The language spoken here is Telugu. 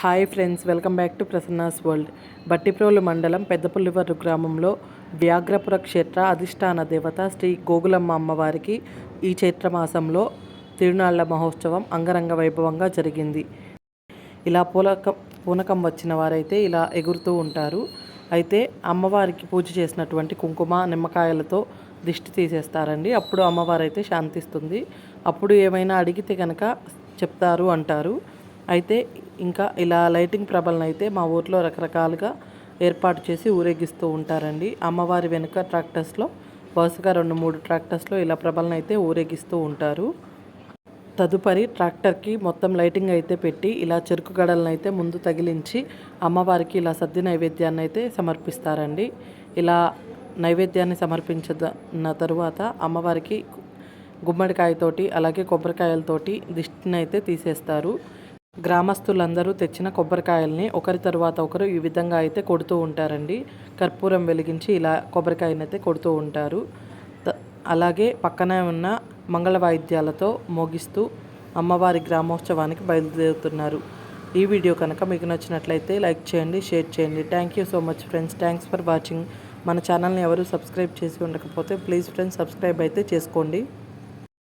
Hi friends welcome back to Prasanna's world. Bhattiprolu మండలం పెద్దపుల్లివరు గ్రామంలో వ్యాఘ్రపుర క్షేత్ర అధిష్టాన దేవత శ్రీ గోగులమ్మ అమ్మవారికి ఈ చైత్రమాసంలో తిరునాళ్ళ మహోత్సవం అంగరంగ వైభవంగా జరిగింది. ఇలా పూలక పూనకం వచ్చిన వారైతే ఇలా ఎగురుతూ ఉంటారు. అయితే అమ్మవారికి పూజ చేసినటువంటి కుంకుమ నిమ్మకాయలతో దిష్టి తీసేస్తారండి. అప్పుడు అమ్మవారు అయితే శాంతిస్తుంది. అప్పుడు ఏమైనా అడిగితే కనుక చెప్తారు అంటారు. అయితే ఇంకా ఇలా లైటింగ్ ప్రభలను అయితే మా ఊర్లో రకరకాలుగా ఏర్పాటు చేసి ఊరేగిస్తూ ఉంటారండి. అమ్మవారి వెనుక ట్రాక్టర్స్లో వరుసగా రెండు మూడు ట్రాక్టర్స్లో ఇలా ప్రభలను అయితే ఊరేగిస్తూ ఉంటారు. తదుపరి ట్రాక్టర్కి మొత్తం లైటింగ్ అయితే పెట్టి ఇలా చెరుకు గడలను అయితే ముందు తగిలించి అమ్మవారికి ఇలా సద్ది నైవేద్యాన్ని అయితే సమర్పిస్తారండి. ఇలా నైవేద్యాన్ని సమర్పించిన తరువాత అమ్మవారికి గుమ్మడికాయతోటి అలాగే కొబ్బరికాయలతోటి దిష్టిని అయితే తీసేస్తారు. గ్రామస్తులందరూ తెచ్చిన కొబ్బరికాయల్ని ఒకరి తరువాత ఒకరు ఈ విధంగా అయితే కొడుతూ ఉంటారండి. కర్పూరం వెలిగించి ఇలా కొబ్బరికాయని అయితే కొడుతూ ఉంటారు. త- అలాగే పక్కనే ఉన్న మంగళ వాయిద్యాలతో మోగిస్తూ అమ్మవారి గ్రామోత్సవానికి బయలుదేరుతున్నారు. ఈ వీడియో కనుక మీకు నచ్చినట్లయితే లైక్ చేయండి షేర్ చేయండి. Thank you so much friends. Thanks for watching. మన ఛానల్ని ఎవరు సబ్స్క్రైబ్ చేసి ఉండకపోతే ప్లీజ్ ఫ్రెండ్స్ సబ్స్క్రైబ్ అయితే చేసుకోండి.